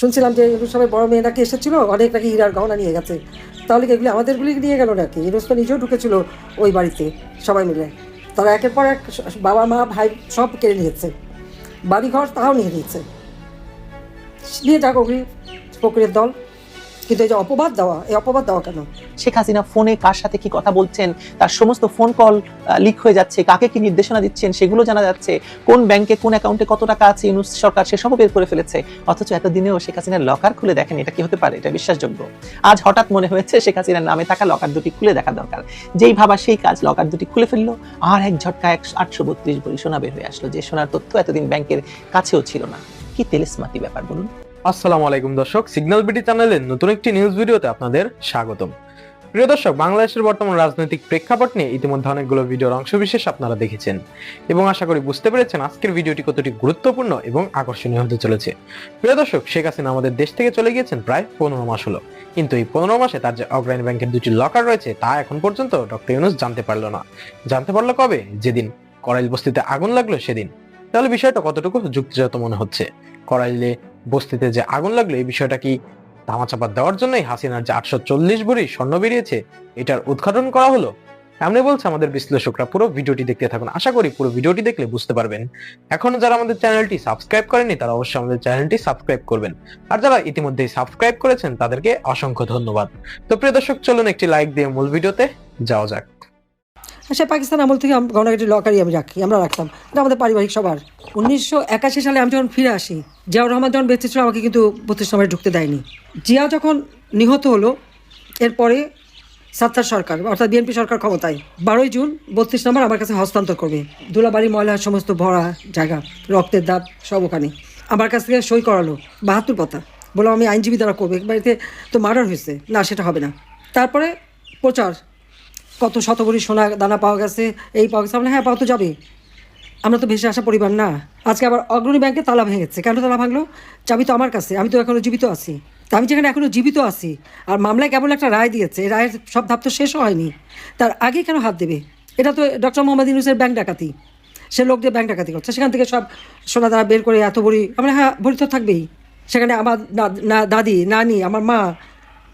শুনছিলাম যে সবাই বড় মেয়ে নাকি এসেছিল, অনেক নাকি হীরার গহনা নিয়ে গেছে। তাহলে কি এগুলি আমাদেরগুলি নিয়ে গেল নাকি? ইনুস তো নিজেও ঢুকেছিল ওই বাড়িতে, সবাই মিলে। তারা একের পর এক বাবা, মা, ভাই সব কেড়ে নিয়েছে। বাড়িঘর তাও নিয়ে নিয়েছে। নিয়ে যাক ওগুলি ফকরের দল। কিন্তু এই যে অপবাদ দেওয়া, এই অপবাদ দেওয়া কেন? শেখ হাসিনা ফোনে কার সাথে কি কথা বলছেন? তার সমস্ত ফোন কল লিক হয়ে যাচ্ছে। কাকে কি নির্দেশনা দিচ্ছেন? সেগুলো জানা যাচ্ছে। কোন ব্যাংকে কোন অ্যাকাউন্টে কত টাকা আছে? ইউনুস সরকার সেসবও বের করে ফেলেছে। অথচ এতদিনেও শেখ হাসিনার লকার খুলে দেখেন। এটা কি হতে পারে? এটা বিশ্বাসযোগ্য। আজ হঠাৎ মনে হয়েছে শেখ হাসিনার নামে থাকা লকার দুটি খুলে দেখা দরকার। যেই ভাবা সেই কাজ লকার দুটি খুলে ফেলল। আর এক ঝটকা একশো আটশো বত্রিশ বড়ি সোনা বের হয়ে আসলো। যে সোনার তথ্য এতদিন ব্যাংকের কাছেও ছিল না। কি তেলেসমাতি ব্যাপার, বলুন। আসসালামু আলাইকুম দর্শক সিগন্যাল বিটি চ্যানেলের নতুন একটি নিউজ ভিডিওতে আপনাদের স্বাগতম। প্রিয় দর্শক, বাংলাদেশের বর্তমান রাজনৈতিক প্রেক্ষাপট নিয়ে ইতিমধ্যে অনেকগুলো ভিডিওর অংশবিশেষ আপনারা দেখেছেন এবং আশা করি বুঝতে পেরেছেন আজকের ভিডিওটি কতটি গুরুত্বপূর্ণ এবং আকর্ষণীয় হতে চলেছে। প্রিয় দর্শক, শেখ হাসিনা আমাদের দেশ থেকে চলে গিয়েছেন প্রায় পনেরো মাস হলো। কিন্তু এই পনেরো মাসে তার যে অগ্রণী ব্যাংকের দুটি লকার রয়েছে, তা এখন পর্যন্ত ডক্টর ইউনুস জানতে পারল না। জানতে পারল কবে? যেদিন করাইল বস্তিতে আগুন লাগল, সেদিন। তাহলে বিষয়টা কতটুকু যুক্তিযুক্ত মনে হচ্ছে? করাইলে বস্তিতে যে আগুন লাগল, এই বিষয়টা কি ধামাচাপা দেওয়ার জন্যই হাসিনার যে আটশো চল্লিশ ভরি স্বর্ণ বেরিয়েছে, এটার উদ্ঘাটন করা হলো? এমনি বলছে আমাদের বিশ্লেষকরা। পুরো ভিডিওটি দেখতে থাকুন। আশা করি পুরো ভিডিওটি দেখলে বুঝতে পারবেন। এখনও যারা আমাদের চ্যানেলটি সাবস্ক্রাইব করেনি তারা অবশ্যই আমাদের চ্যানেলটি সাবস্ক্রাইব করবেন। আর যারা ইতিমধ্যেই সাবস্ক্রাইব করেছেন, তাদেরকে অসংখ্য ধন্যবাদ। তো প্রিয় দর্শক, চলুন একটি লাইক দিয়ে মূল ভিডিওতে যাওয়া যাক। সে পাকিস্তান আমল থেকে গণনাগাটি লকারই আমি রাখি, আমরা রাখতাম। এটা আমাদের পারিবারিক সবার। উনিশশো একাশি সালে আমি যখন ফিরে আসি, জিয়াউর রহমান যখন বেঁচে ছিল, আমাকে কিন্তু বত্রিশ নম্বরে ঢুকতে দেয়নি। জিয়া যখন নিহত হলো, এরপরে সাত্তার সরকার, অর্থাৎ বিএনপি সরকার ক্ষমতায়, বারোই জুন বত্রিশ নম্বর আমার কাছে হস্তান্তর করবে। দুলাবাড়ি, ময়লা, সমস্ত ভরা জায়গা, রক্তের দাগ সব ওখানে। আমার কাছ থেকে সই করালো বাহাত্তর পাতা। বললাম, আমি আইনজীবী দ্বারা করব বাড়িতে তো মার্ডার হয়েছে। না, সেটা হবে না। তারপরে প্রচার কত শতবরী সোনা দানা পাওয়া গেছে, এই পাওয়া গেছে। হ্যাঁ পাওয়া তো যাবে আমরা তো ভেসে আসা পরিবার না। আজকে আবার অগ্রণী ব্যাংকে তালা ভেঙেছে। কেন তালা ভাঙলো? চাবি তো আমার কাছে, আমি তো এখনও জীবিত আছি। তা আমি যেখানে এখনও জীবিত আছি, আর মামলায় কেবল একটা রায় দিয়েছে, এই রায়ের সব ধাপ তো শেষও হয়নি। তার আগে কেন হাত দেবে? এটা তো ডক্টর মোহাম্মদ ইউনুসের ব্যাংক ডাকাতি। সে লোক দিয়ে ব্যাংক ডাকাতি করছে। সেখান থেকে সব সোনা দানা বের করে এত বড়ি আমরা হ্যাঁ বড়ি তো থাকবেই। সেখানে আমার না দাদি, নানি, আমার মা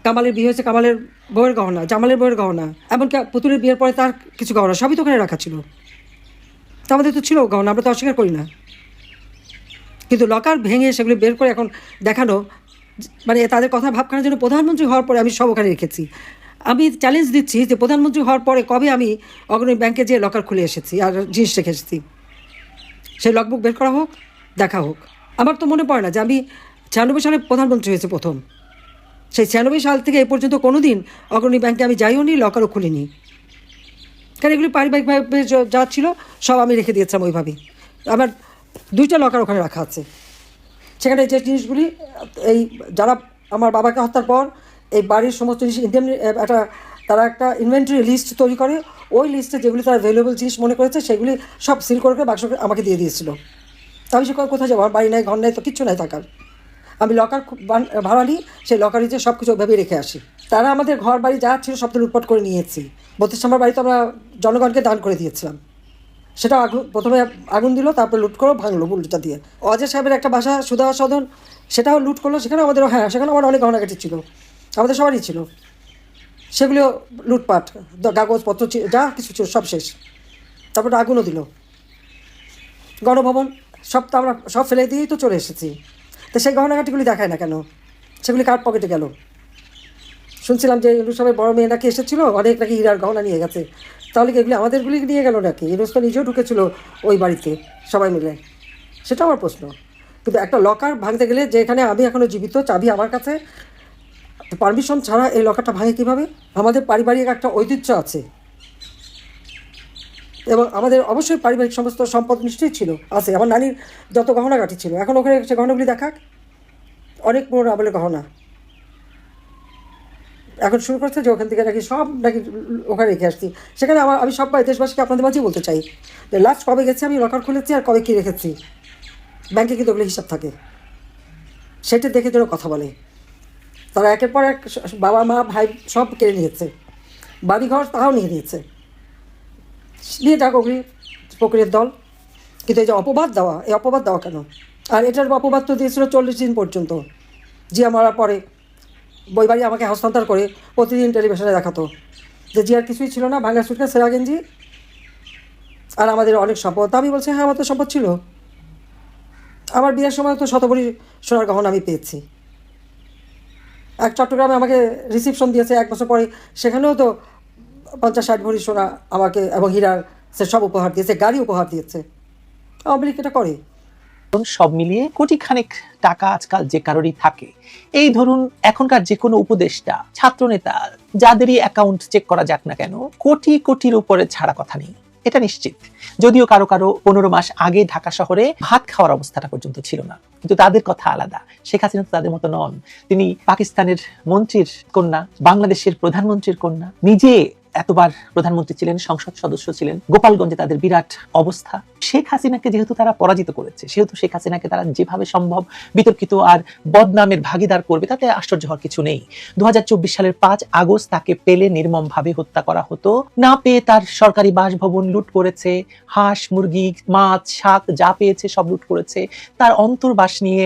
কামালের বিয়ে হয়েছে কামালের বউয়ের গহনা, জামালের বউয়ের গহনা, এমনকি পুতুলের বিয়ের পরে তার কিছু গহনা, সবই তো ওখানে রাখা ছিল। তা আমাদের তো ছিল গহনা, আমরা তো অস্বীকার করি না। কিন্তু লকার ভেঙে সেগুলি বের করে এখন দেখানো মানে তাদের কথা ভাবখানার জন্য প্রধানমন্ত্রী হওয়ার পরে আমি সব ওখানে রেখেছি। আমি চ্যালেঞ্জ দিচ্ছি যে প্রধানমন্ত্রী হওয়ার পরে কবে আমি অগ্রণী ব্যাংকে যেয়ে লকার খুলে এসেছি আর জিনিস রেখে এসেছি। সেই লগবুক বের করা হোক, দেখা হোক। আমার তো মনে পড়ে না যে আমি ছিয়ানব্বই সালে প্রধানমন্ত্রী হয়েছে প্রথম। সেই ছিয়ানব্বই সাল থেকে এ পর্যন্ত কোনো দিন অগ্রণী ব্যাংকে আমি যাইও নি, লকারও খুলিনি। কারণ এগুলি পারিবারিকভাবে যা ছিল, সব আমি রেখে দিয়েছিলাম ওইভাবেই আমার দুইটা লকার ওখানে রাখা আছে। সেখানে যে জিনিসগুলি, এই যারা আমার বাবাকে হত্যার পর, এই বাড়ির সমস্ত জিনিস, ইন্ডিয়ান একটা, তারা একটা ইনভেন্টরি লিস্ট তৈরি করে, ওই লিস্টে যেগুলি তারা ভ্যালুয়েবল জিনিস মনে করেছে, সেগুলি সব সিল করে করে বাক্স আমাকে দিয়ে দিয়েছিল। তা আমি সে কোথায় যাব? আমার বাড়ি নাই, ঘর নাই, তো কিচ্ছু নাই থাকার। আমি লকার ভাড়া নিই সেই লকারে যে সব কিছু ওইভাবেই রেখে আসি। তারা আমাদের ঘর বাড়ি যা ছিল সব তো লুটপাট করে নিয়েছি। বত্রিশ নম্বর বাড়ি তো আমরা জনগণকে দান করে দিয়েছিলাম। সেটা আগুন প্রথমে আগুন দিল, তারপরে লুট করে, ভাঙলো বুলটা দিয়ে। অজয় সাহেবের একটা বাসা, সুধা সদন, সেটাও লুট করল সেখানেও আমাদের হ্যাঁ সেখানে আমার অনেক গহনাগাটি ছিল। আমাদের সবারই ছিল। সেগুলো লুটপাট কাগজপত্র যা কিছু ছিল সব শেষ। তারপরে আগুনও দিল। গণভবন, সব তো আমরা সব ফেলে দিয়েই তো চলে এসেছি। তো সেই গহনাগাটিগুলি দেখায় না কেন? সেগুলি কার পকেটে গেল? শুনছিলাম যে সবাই বড় মেয়ে নাকি এসেছিল, অনেক নাকি হীরার গহনা নিয়ে গেছে। তাহলে কি এগুলি আমাদেরগুলি নিয়ে গেল নাকি? ইউনুস তো নিজেও ঢুকেছিল ওই বাড়িতে, সবাই মিলে। সেটা আমার প্রশ্ন। কিন্তু একটা লকার ভাঙতে গেলে যে এখানে আমি এখনও জীবিত, চাবি আমার কাছে পারমিশন ছাড়া এই লকারটা ভাঙে কীভাবে? আমাদের পারিবারিক একটা ঐতিহ্য আছে। এবং আমাদের অবশ্যই পারিবারিক সমস্ত সম্পদ নিশ্চয়ই ছিল, আছে। আমার নানির যত গহনাগাটি ছিল, এখন ওখানে সে গহনাগুলি দেখাক। অনেক পুরোনো আমলের গহনা। এখন শুরু করছে যে ওখান থেকে নাকি সব নাকি ওখানে রেখে আসছি। সেখানে আমার, আমি সব দেশবাসীকে আপনাদের মাঝেই বলতে চাই যে লাস্ট কবে গেছি আমি লকার খুলেছি আর কবে কী রেখেছি? ব্যাংকে কিন্তু ওগুলো হিসাব থাকে। সেটা দেখে যেন কথা বলে। তারা একের পর এক বাবা, মা, ভাই সব কেড়ে নিয়েছে। বাড়ি ঘর তাও নিয়ে নিয়েছে। নিয়ে যাক ওগুলি ফকরের দল। কিন্তু এই যে অপবাদ দেওয়া, এই অপবাদ দেওয়া কেন? আর এটার অপবাদ তো দিয়েছিল চল্লিশ দিন পর্যন্ত। জিয়া মারার পরে বই বাড়ি আমাকে হস্তান্তর করে প্রতিদিন টেলিভিশনে দেখাতো। যে জিয়ার কিছুই ছিল না ভাঙ্গা সুটকা, সেরা গেঞ্জি। আর আমাদের অনেক সম্পদ। আমি বলছি হ্যাঁ আমার তো সম্পদ ছিল। আমার বিয়ের সময় তো শতভরি সোনার গহনা আমি পেয়েছি। এক চট্টগ্রামে আমাকে রিসিপশন দিয়েছে, এক বছর পরে। সেখানেও তো পঞ্চাশ ষাট ভরি সোনা আমাকে এবং হীরার সে সব উপহার দিয়েছে গাড়ি উপহার দিয়েছে। আওয়ামী লীগ এটা করে। সব মিলিয়ে কোটি খানেক টাকা আজকাল যে কারোরই থাকে। এই ধরুন, এখনকার যে কোনো উপদেষ্টা, ছাত্রনেতা, যাদেরই অ্যাকাউন্ট চেক করা যাক না কেন, কোটি কোটির উপরে ছাড়া কথা নেই। এটা নিশ্চিত। যদিও কারও কারও পনেরো মাস আগে ঢাকা শহরে ভাত খাওয়ার অবস্থাটা পর্যন্ত ছিল না। কিন্তু তাদের কথা আলাদা। শেখ হাসিনা তো তাদের মতো নন। তিনি পাকিস্তানের মন্ত্রীর কন্যা, বাংলাদেশের প্রধানমন্ত্রীর কন্যা। নিজে এতবার প্রধানমন্ত্রী ছিলেন, সংসদ সদস্য ছিলেন, গোপালগঞ্জে তাদের বিরাট অবস্থা। শেখ হাসিনাকে যেহেতু তারা পরাজিত করেছে, সেহেতু শেখ হাসিনাকে তারা যেভাবে সম্ভব বিতর্কিত আর বদনামের ভাগিদার করবে, তাতে আশ্চর্য হওয়ার কিছু নেই। দু সালের পাঁচ আগস্ট তাকে পেলে নির্মমভাবে হত্যা করা হতো। না পেয়ে তার সরকারি বাসভবন লুট করেছে, হাঁস, মুরগি, মাছ, শাক যা পেয়েছে সব লুট করেছে, তার অন্তর্বাস নিয়ে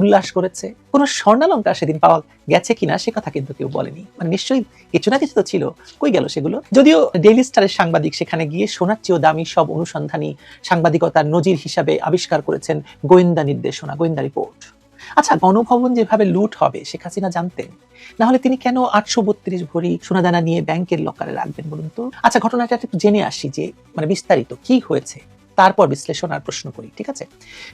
উল্লাস করেছে। কোনো স্বর্ণালঙ্কার সেদিন পাওয়া গেছে কিনা সে কথা কিন্তু কেউ বলেনি। মানে নিশ্চয়ই কিছু না কিছু তো ছিল। কই গেল সেগুলো? যদিও ডেইলি স্টারের সাংবাদিক সেখানে গিয়ে সোনার চেয়েও দামি সব অনুসন্ধানী সাংবাদিকতার নজির হিসাবে আবিষ্কার করেছেন গোয়েন্দা নির্দেশনা, গোয়েন্দা রিপোর্ট। আচ্ছা গণভবন যেভাবে লুট হবে, শেখ হাসিনা জানতেন। না হলে তিনি কেন আটশো বত্রিশ ভরি সোনাদানা নিয়ে ব্যাংকের লকারে রাখবেন বলুন তো? আচ্ছা ঘটনাটা একটু জেনে আসি যে মানে বিস্তারিত, কি হয়েছে? তারপর বিশ্লেষণ আর প্রশ্ন করি, ঠিক আছে?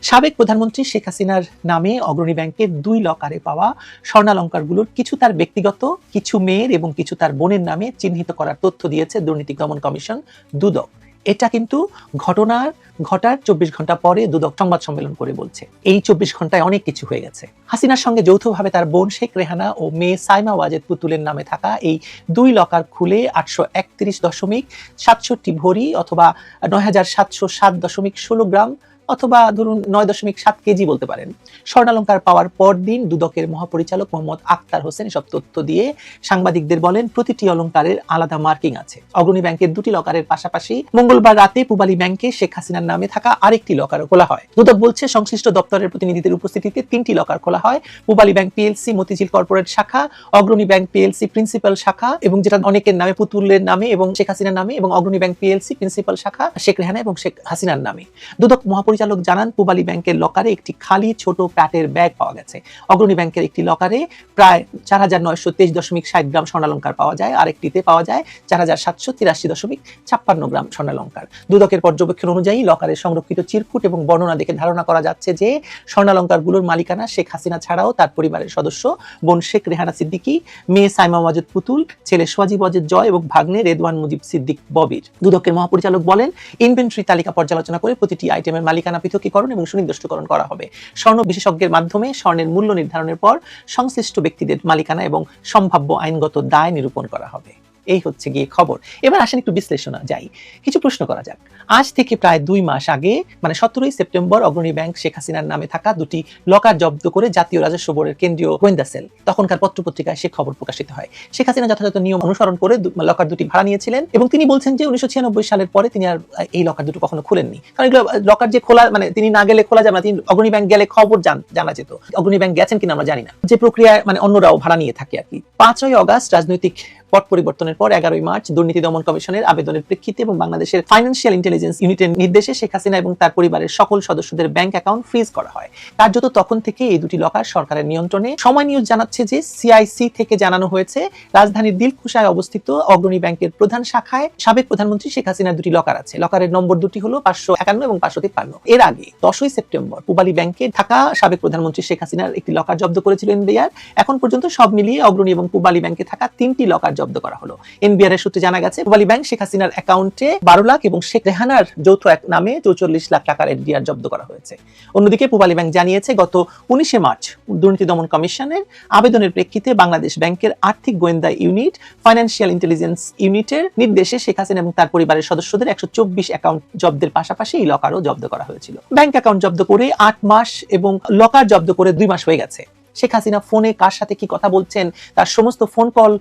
সাবেক প্রধানমন্ত্রী শেখ হাসিনার নামে অগ্রণী ব্যাংকের দুই লকারে পাওয়া স্বর্ণালঙ্কারগুলোর কিছু তার ব্যক্তিগত, কিছু মেয়ের এবং কিছু তার বোনের নামে চিহ্নিত করার তথ্য দিয়েছে দুর্নীতি দমন কমিশন দুদক। এটা কিন্তু ঘটনার ঘটার চব্বিশ ঘণ্টা পরে দুদক সংবাদ সম্মেলন করে বলছে। এই চব্বিশ ঘন্টায় অনেক কিছু হয়ে গেছে। হাসিনার সঙ্গে যৌথভাবে তার বোন শেখ রেহানা ও মেয়ে সাইমা ওয়াজেদ পুতুলের নামে থাকা এই দুই লকার খুলে আটশো একত্রিশ দশমিক সাতষট্টি ভরি অথবা নয় হাজার সাতশো সাত দশমিক ষোলো গ্রাম অথবা ধরুন নয় দশমিক সাত কেজি বলতে পারেন। স্বর্ণালঙ্কার পাওয়ার পর দিন দুদকের মহাপরিচালক মোহাম্মদ আক্তার হোসেন সব তথ্য দিয়ে সাংবাদিকদের বলেন, প্রতিটি অলঙ্কারের আলাদা মার্কিং আছে। অগ্রণী ব্যাংকের দুটি লকারের পাশাপাশি মঙ্গলবার রাতে পুবালী ব্যাংকে শেখ হাসিনার নামে থাকা আরেকটি লকারও খোলা হয়। দুদক বলছে, সংশ্লিষ্ট দপ্তরের প্রতিনিধিদের উপস্থিতিতে তিনটি লকার খোলা হয়। Pubali bank PLC, Motijheel corporate শাখা, অগ্রণী ব্যাংক পিএলসি প্রিন্সিপাল শাখা এবং যেটা অনেকের নামে পুতুলের নামে এবং শেখ হাসিনার নামে এবং অগ্রণী ব্যাংক পিএলসি, প্রিন্সিপাল শাখা, শেখ রেহানা এবং শেখ হাসিনার নামে। দুদক মহাপরিচালক জানান, পুবালী ব্যাংকের লকারে একটি খালি ছোট প্যাটের ব্যাগ পাওয়া গেছে। অগ্রণী ব্যাংকের একটি লকারে প্রায় চার হাজার নয়শো তেইশ দশমিক ষাট গ্রাম স্বর্ণালঙ্কার পাওয়া যায়। আরেকটিতে পাওয়া যায় চার হাজার সাতশো তিরাশি দশমিক ছাপ্পান্ন গ্রাম স্বর্ণালঙ্কার। দুদকের পর্যবেক্ষণ অনুযায়ী লকারে সংরক্ষিত চিরকুট এবং বর্ণনা দেখে ধারণা করা যাচ্ছে যে স্বর্ণালঙ্কারগুলোর মালিকানা শেখ হাসিনা ছাড়াও তার পরিবারের সদস্য বোন শেখ রেহানা সিদ্দিকী, মেয়ে সাইমা ওয়াজেদ পুতুল, ছেলে সোয়াজিব ওয়াজেদ জয় এবং ভাগ্নে রেদওয়ান মুজিব সিদ্দিক ববির। দুদকের মহাপরিচালক বলেন, ইনভেন্টরি তালিকা পর্যালোচনা করে প্রতিটি আইটেমের মালিকানা পৃথকীকরণ এবং সুনির্দিষ্টকরণ করা হবে। স্বর্ণ বিশেষজ্ঞের মাধ্যমে স্বর্ণের মূল্য নির্ধারণের পর সংশ্লিষ্ট ব্যক্তিদের মালিকানা এবং সম্ভাব্য আইনগত দায় নিরূপণ করা হবে। এই হচ্ছে গিয়ে খবর। এবার আসেন একটু বিশ্লেষণা যাই। কিছু প্রশ্ন করা যাক। আজ থেকে প্রায় দুই মাস আগে মানে সতেরোই সেপ্টেম্বর, অগ্রণী ব্যাংক শেখ হাসিনার নামে থাকা দুটি লকার জব্দ করে জাতীয় রাজস্ব বোর্ডের কেন্দ্রীয় গোয়েন্দা সেল। তখনকার পত্রপত্রিকায় সে খবর প্রকাশিত হয়। শেখ হাসিনা যথাযথ নিয়ম অনুসরণ করে লকার দুটি ভাড়া নিয়েছিলেন এবং তিনি বলছেন যে উনিশশো ছিয়ানব্বই সালের পরে তিনি আর এই লকার দুটো কখনো খুলেননি। কারণ এগুলো লকার যে খোলা মানে তিনি না গেলে খোলা যাবে না। তিনি অগ্রণী ব্যাংক গেলে খবর জান- যেত। অগ্রণী ব্যাংক গেছেন কিনা আমরা জানি না। যে প্রক্রিয়ায় মানে অন্যরাও ভাড়া নিয়ে থাকে আর কি। পাঁচই অগাস্ট রাজনৈতিক পট পরিবর্তনের পর এগারোই মার্চ দুর্নীতি দমন কমিশনের আবেদনের প্রেক্ষিতে এবং বাংলাদেশের ফাইন্যান্সিয়াল ইন্টেলিজেন্স ইউনিটের নির্দেশে শেখ হাসিনা এবং তার পরিবারের সকল সদস্যদের ব্যাংক অ্যাকাউন্ট ফ্রিজ করা হয়। কার্যত তখন থেকে এই দুটি লকার সরকারের নিয়ন্ত্রণে। সময় নিউজ জানাচ্ছে যে সিআইসি থেকে জানানো হয়েছে, রাজধানীর দিলখুশায় অবস্থিত অগ্রণী ব্যাংকের প্রধান শাখায় সাবেক প্রধানমন্ত্রী শেখ হাসিনার দুটি লকার আছে। লকারের নম্বর দুটি হলো পাঁচশো একান্ন এবং পাঁচশো তিপ্পান্ন। এর আগে দশই সেপ্টেম্বর পুবালী ব্যাংকে থাকা সাবেক প্রধানমন্ত্রী শেখ হাসিনার একটি লকার জব্দ করেছিল এনবিআর। এখন পর্যন্ত সব মিলিয়ে অগ্রণী এবং পুবালী ব্যাংকে থাকা তিনটি লকার জব্দ করা হলো। এনবিআর এর সূত্রে জানা গেছে পুবালী ব্যাংক শেখ হাসিনার অ্যাকাউন্টে বারো লাখ এবং শেখ রেহানার যৌথ এক নামে চৌচল্লিশ লাখ টাকার এনডিআর জব্দ করা হয়েছে। অন্যদিকে পুবালী ব্যাংক জানিয়েছে, গত উনিশে মার্চ দুর্নীতি দমন কমিশনের আবেদনের প্রেক্ষিতে বাংলাদেশ ব্যাংকের আর্থিক গোয়েন্দা ইউনিট, ফাইন্যান্সিয়াল ইন্টেলিজেন্স ইউনিটের নির্দেশে শেখ হাসিনা এবং তার পরিবারের সদস্যদের একশো চব্বিশ অ্যাকাউন্ট জব্দের পাশাপাশি এই লকারও জব্দ করা হয়েছিল। ব্যাংক অ্যাকাউন্ট জব্দ করে আট মাস এবং লকার জব্দ করে দুই মাস হয়ে গেছে। শেখ হাসিনা ফোনে কার সাথে কি কথা বলছেন, তার সমস্ত ফোন কল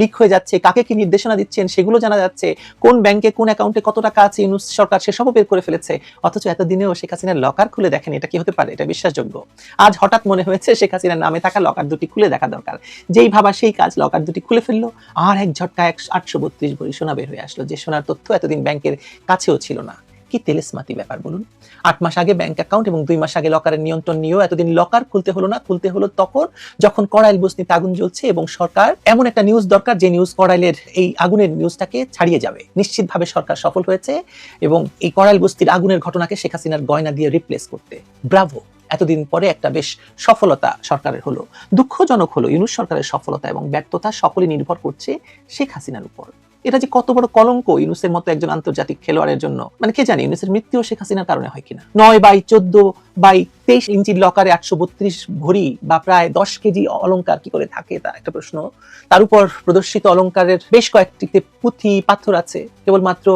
লিক হয়ে যাচ্ছে, কাকে কি নির্দেশনা দিচ্ছেন সেগুলো জানা যাচ্ছে, কোন ব্যাংকে কোন অ্যাকাউন্টে কত টাকা আছে, ইউনুস সরকার সেসবও বের করে ফেলেছে, অথচ এতদিনেও শেখ হাসিনার লকার খুলে দেখেন, এটা কি হতে পারে? এটা বিশ্বাসযোগ্য। আজ হঠাৎ মনে হয়েছে শেখ হাসিনার নামে থাকা লকার দুটি খুলে দেখা দরকার। যেই ভাবা সেই কাজ লকার দুটি খুলে ফেলল, আর এক ঝটকা এক আটশো বত্রিশ ভরি সোনা বের হয়ে আসলো, যে সোনার তথ্য এতদিন ব্যাংকের কাছেও ছিল না। কি তেলেসমাতি ব্যাপার বলুন? আট মাস আগে ব্যাংক অ্যাকাউন্ট এবং দুই মাস আগে লকারের নিয়ন্ত্রণ নিয়েও এতদিন লকার খুলতে হলো না, খুলতে হলো তখন যখন কড়াইল বস্তিতে আগুন জ্বলছে এবং সরকার এমন একটা নিউজ দরকার যে নিউজ কড়াইলের এই আগুনের নিউজটাকে ছাড়িয়ে যাবে। নিশ্চিতভাবে সরকার সফল হয়েছে এবং এই কড়াইল বস্তির আগুনের ঘটনাকে শেখ হাসিনার গয়না দিয়ে রিপ্লেস করতে। ব্রাভো! এতদিন পরে একটা বেশ সফলতা সরকারের হলো। দুঃখজনক হলো, ইউনুস সরকারের সফলতা এবং ব্যর্থতা সকলে নির্ভর করছে শেখ হাসিনার উপর। এটা যে কত বড় কলঙ্ক ইউনুসের মতো একজন আন্তর্জাতিক খেলোয়াড়ের জন্য। মানে কে জানে ইউনুসের মৃত্যু শেখ হাসিনার কারণে হয় কিনা। নয় বাই চোদ্দ বাই তেইশ ইঞ্চির লকারে একশো বত্রিশ ভরি বা প্রায় দশ কেজি অলংকার কি করে থাকে তা একটা প্রশ্ন। তার উপর প্রদর্শিত অলংকারের বেশ কয়েকটিতে পুঁথি, পাথর আছে। কেবলমাত্র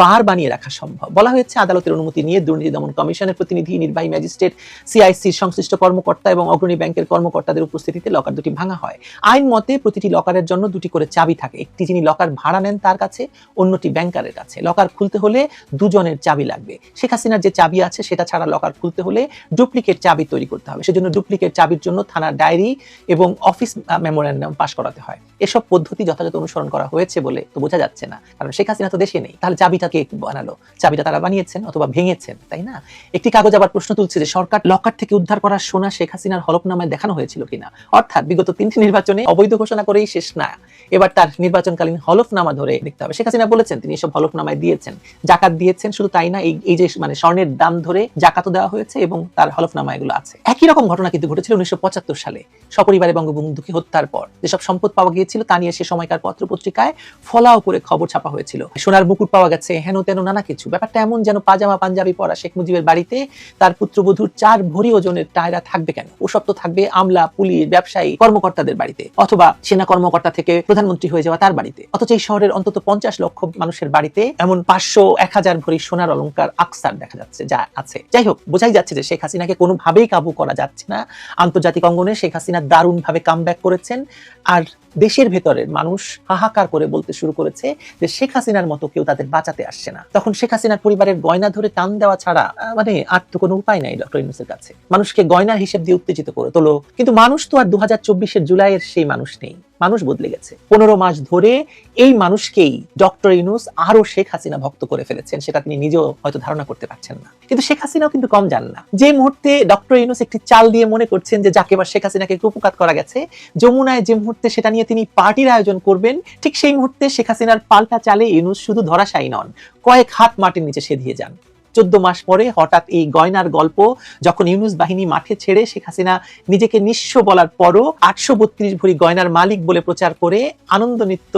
বার বানিয়ে রাখা সম্ভব। বলা হয়েছে আদালতের অনুমতি নিয়ে দুর্নীতি দমন কমিশনের প্রতিনিধি, নির্বাহী ম্যাজিস্ট্রেট, সিআইসির সংশ্লিষ্ট কর্মকর্তা এবং অগ্রণী ব্যাংকের কর্মকর্তাদের উপস্থিতিতে লকার দুটি ভাঙা হয়। আইন মতে প্রতিটি লকারের জন্য দুটি করে চাবি থাকে। একটি যিনি লকার ভাড়া নেন তার কাছে অন্যটি ব্যাংকারের কাছে। লকার খুলতে হলে দুজনের চাবি লাগবে। শেখ হাসিনার যে চাবি আছে, সেটা ছাড়া লকার খুলতে হলে ডুপ্লিকেট চাবি তৈরি করতে হবে। সেজন্য ডুপ্লিকেট চাবির জন্য থানার ডায়েরি এবং অফিস মেমোরেন্ডাম পাশ করাতে হয়। এসব পদ্ধতি যথাযথ অনুসরণ করা হয়েছে বলে তো বোঝা যাচ্ছে না। কারণ শেখ হাসিনা তো দেশে নেই। তাহলে চাবিটা কে বানালো? চাবিটা তারা বানিয়েছেন অথবা ভেঙেছেন, তাই না? একটি কাগজ আবার প্রশ্ন তুলছে যে সরকার লকার থেকে উদ্ধার করা সোনা শেখ হাসিনার হলফনামায় দেখানো হয়েছিল কিনা? অর্থাৎ বিগত তিনটি নির্বাচনে অবৈধ ঘোষণা করেই শেষ না। এবার তার নির্বাচনকালীন হলফনামা ধরে দেখতে হবে। শেখ হাসিনা বলেছেন, তিনি এসব হলফনামায় দিয়েছেন। জাকাত দিয়েছেন, শুধু তাই না, এই যে মানে স্বর্ণের দাম ধরে জাকাতও দেওয়া হয়েছে এবং তার হলফনামা এগুলো আছে। একই রকম ঘটনা কিন্তু ঘটেছিল উনিশশো সালে। সপরিবারে বঙ্গবন্ধুকে হত্যার পর। যেসব সম্পদ পাওয়া গিয়েছিল তা নিয়ে সে সময়কার পত্র পত্রিকায় ফলাও করে খবর ছাপা হয়েছিল। সোনার মুকুট পাওয়া গেছে, হেন তেন নানা কিছু। ব্যাপারটা এমন যেন পাজামা পাঞ্জাবি পরা শেখ মুজিবের বাড়িতে তার পুত্রবধূর চার ভরি ওজনের টায়রা থাকবে কেন? ওসব তো থাকবে আমলা, পুলিশ, ব্যবসায়ী, কর্মকর্তাদের বাড়িতে। অথবা সেনা কর্মকর্তা থেকে প্রধানমন্ত্রী হয়ে যাওয়া তার বাড়িতে। অথচ এই শহরের অন্তত পঞ্চাশ লক্ষ মানুষের বাড়িতে এমন পাঁচশো, এক হাজার ভরি সোনার অলঙ্কার আকসার দেখা যাচ্ছে, যা আছে। যাই হোক, বোঝাই যাচ্ছে যে শেখ হাসিনাকে কোনোভাবেই কাবু করা যাচ্ছে না। আন্তর্জাতিক অঙ্গনে শেখ হাসিনা দারুণভাবে কাম করেছেন। আর দেশের ভেতরের মানুষ হাহাকার করে বলতে শুরু করেছে যে শেখ হাসিনার মতো কেউ তাদের বাঁচাতে আসছে না। তখন শেখ হাসিনার পরিবারের গয়না ধরে টান দেওয়া ছাড়া মানে আর তো কোনো উপায় নাই ডক্টর ইউনুসের কাছে। মানুষকে গয়নার হিসেব দিয়ে উত্তেজিত করে তোলো। কিন্তু মানুষ তো আর দু হাজার জুলাইয়ের সেই মানুষ নেই। মানুষ বদলে গেছে। পনেরো মাস ধরে এই মানুষকেই ডক্টর ইউনুস আরও শেখ হাসিনা ভক্ত করে ফেলেছেন, সেটা তিনি নিজেও হয়তো ধারণা করতে পারছেন না। কিন্তু শেখ হাসিনাও কিন্তু কম জান না। যে মুহূর্তে ডক্টর ইউনুস একটি চাল দিয়ে মনে করছেন যে যাকে এবার শেখ হাসিনাকে কুপকাত করা গেছে, যমুনায় যে মুহূর্তে সেটা নিয়ে তিনি পার্টির আয়োজন করবেন। ঠিক সেই মুহূর্তে শেখ হাসিনার পাল্টা চালে ইউনুস শুধু ধরাশায়ী নন, কয়েক হাত মাটির নিচে সেধিয়ে যান। চোদ্দ মাস পরে হঠাৎ এই গয়নার গল্প, যখন ইউনুস বাহিনী মাঠে ছেড়ে শেখ হাসিনা নিজেকে নিঃস্ব বলার পরও আটশো বত্রিশ ভরি গয়নার মালিক বলে প্রচার করে আনন্দ নৃত্য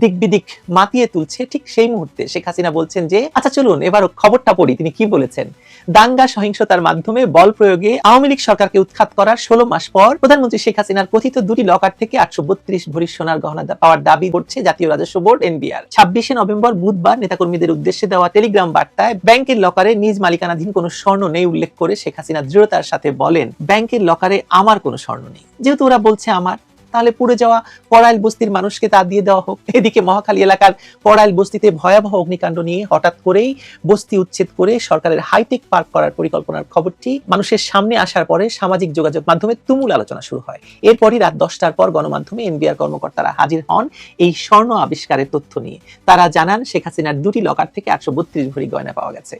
দিক বিদিক মাতিয়ে তুলছে ঠিক সেই মুহূর্তে শেখ হাসিনা বলছেন যে আচ্ছা চলুন, এবার খবরটা পড়ি, তিনি কি বলেছেন? দাঙ্গা সহিংসতার মাধ্যমে বল প্রয়োগে আওয়ামী লীগ সরকারকে উৎখাত করার ষোলো মাস পর প্রধানমন্ত্রী শেখ হাসিনার কথিত দুটি লকার থেকে আটশো বত্রিশ ভরি সোনার গহনা পাওয়ার দাবি করছে জাতীয় রাজস্ব বোর্ড, এনবিআর। ছাব্বিশে নভেম্বর বুধবার নেতাকর্মীদের উদ্দেশ্যে দেওয়া টেলিগ্রাম বার্তায় ব্যাংকের লকারে নিজ মালিকানাধীন কোনো স্বর্ণ নেই উল্লেখ করে শেখ হাসিনা দৃঢ়তার সাথে বলেন, ব্যাংকের লকারে আমার কোনো স্বর্ণ নেই। যেহেতু ওরা বলছে আমার তাহলে পুড়ে যাওয়া পড়াইল বস্তির মানুষকে তা দিয়ে দেওয়া হোক। এদিকে মহাখালী এলাকার পড়াইল বস্তিতে ভয়াবহ অগ্নিকাণ্ড নিয়ে হঠাৎ করেই বস্তি উচ্ছেদ করে সরকারের হাইটেক পার্ক করার পরিকল্পনার খবরটি মানুষের সামনে আসার পরে সামাজিক যোগাযোগ মাধ্যমে তুমুল আলোচনা শুরু হয়। এরপরই রাত দশটার পর গণমাধ্যমে এনবিআর কর্মকর্তারা হাজির হন এই স্বর্ণ আবিষ্কারের তথ্য নিয়ে। তারা জানান, শেখ হাসিনার দুটি লকার থেকে একশো বত্রিশ ভরি গয়না পাওয়া গেছে।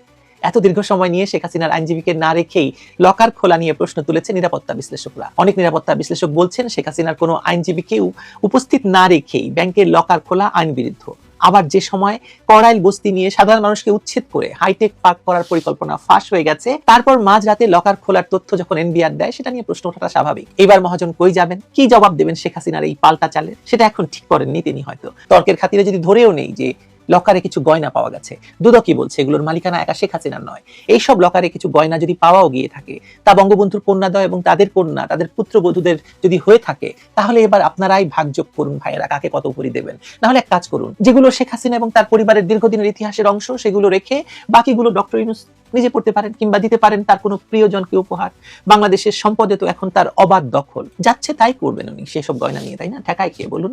এত দীর্ঘ সময় নিয়ে শেখ হাসিনার আইনজীবীকে না রেখেই লকার খোলা নিয়ে প্রশ্ন তুলেছে নিরাপত্তা বিশ্লেষকরা। অনেক নিরাপত্তা বিশ্লেষক বলছেন শেখ হাসিনার কোনো আইনজীবীকেও উপস্থিত না রেখেই ব্যাংকের লকার খোলা আইন বিরুদ্ধ আবার যে সময় কড়াইল বস্তি নিয়ে সাধারণ মানুষকে উচ্ছেদ করে হাইটেক পার্ক করার পরিকল্পনা ফাঁস হয়ে গেছে, তারপর মাঝরাতে লকার খোলার তথ্য যখন এনবিআর দেয়, সেটা নিয়ে প্রশ্ন ওঠাটা স্বাভাবিক। এবার মহাজন কই যাবেন? কি জবাব দেবেন শেখ হাসিনার এই পাল্টা চালে সেটা এখন ঠিক করেননি তিনি হয়তো। তর্কের খাতিরে যদি ধরেও নেই যে লকারে কিছু গয়না পাওয়া গেছে। দুদক কি বলছে, এগুলোর মালিকানা একা শেখ হাসিনার নয়। এইসব লকারে কিছু গয়না যদি পাওয়াও গিয়ে থাকে, তা বঙ্গবন্ধুর কন্যাদয় এবং তাদের কন্যা, তাদের পুত্রবধূদের যদি হয়ে থাকে, তাহলে এবার আপনারাই ভাগযোগ করুন ভাইয়েরা, কাকে কত উপরি দেবেন? নাহলে এক কাজ করুন, যেগুলো শেখ হাসিনা এবং তার পরিবারের দীর্ঘদিনের ইতিহাসের অংশ, সেগুলো রেখে বাকিগুলো ডক্টর ইউনুস নিজে পড়তে পারেন কিংবা দিতে পারেন তার কোনো প্রিয়জনকে উপহার। বাংলাদেশের সম্পদে তো এখন তার অবাধ দখল। যাচ্ছে তাই করবেন উনি সেসব গয়না নিয়ে, তাই না? ঠেকায় কে? বলুন।